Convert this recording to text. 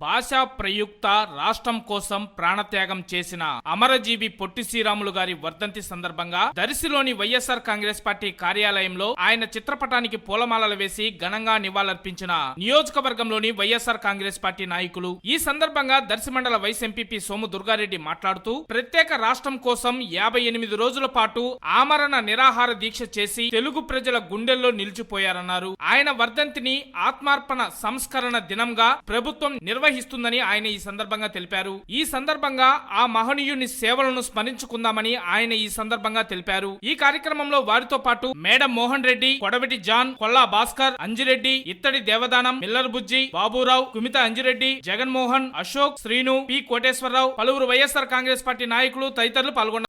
భాషా ప్రయుక్త రాష్ట్రం కోసం ప్రాణత్యాగం చేసిన అమరజీవి పొట్టి శ్రీరాములు గారి వర్ధంతి సందర్భంగా దర్శిలోని వైఎస్ఆర్ కాంగ్రెస్ పార్టీ కార్యాలయంలో ఆయన చిత్రపటానికి పూలమాలలు వేసి ఘనంగా నివాళులర్పించిన నియోజకవర్గంలోని వైఎస్ఆర్ కాంగ్రెస్ పార్టీ నాయకులు. ఈ సందర్భంగా దర్శి మండల వైస్ ఎంపీపీ సోము దుర్గారెడ్డి మాట్లాడుతూ ప్రత్యేక రాష్ట్రం కోసం యాభై ఎనిమిది రోజుల పాటు ఆమరణ నిరాహార దీక్ష చేసి తెలుగు ప్రజల గుండెల్లో నిలిచిపోయారన్నారు. ఆయన వర్ధంతిని ఆత్మార్పణ సంస్కరణ దినంగా ప్రభుత్వం నిర్వహిస్తుందని ఆయన ఈ సందర్భంగా తెలిపారు. ఈ సందర్భంగా ఆ మహనీయుని సేవలను స్మరించుకుందామని ఆయన ఈ సందర్భంగా తెలిపారు. ఈ కార్యక్రమంలో వారితో పాటు madam Mohan Reddy Kodaviti John Kolla Bhaskar Anjireddy Ittadi Devadanam Miller Bujji Baburao Kumitha Anjireddy Jaganmohan Ashok Srinu P. Koteswararao పలువురు వైఎస్ఆర్ కాంగ్రెస్ పార్టీ నాయకులు తదితరులు పాల్గొన్నారు.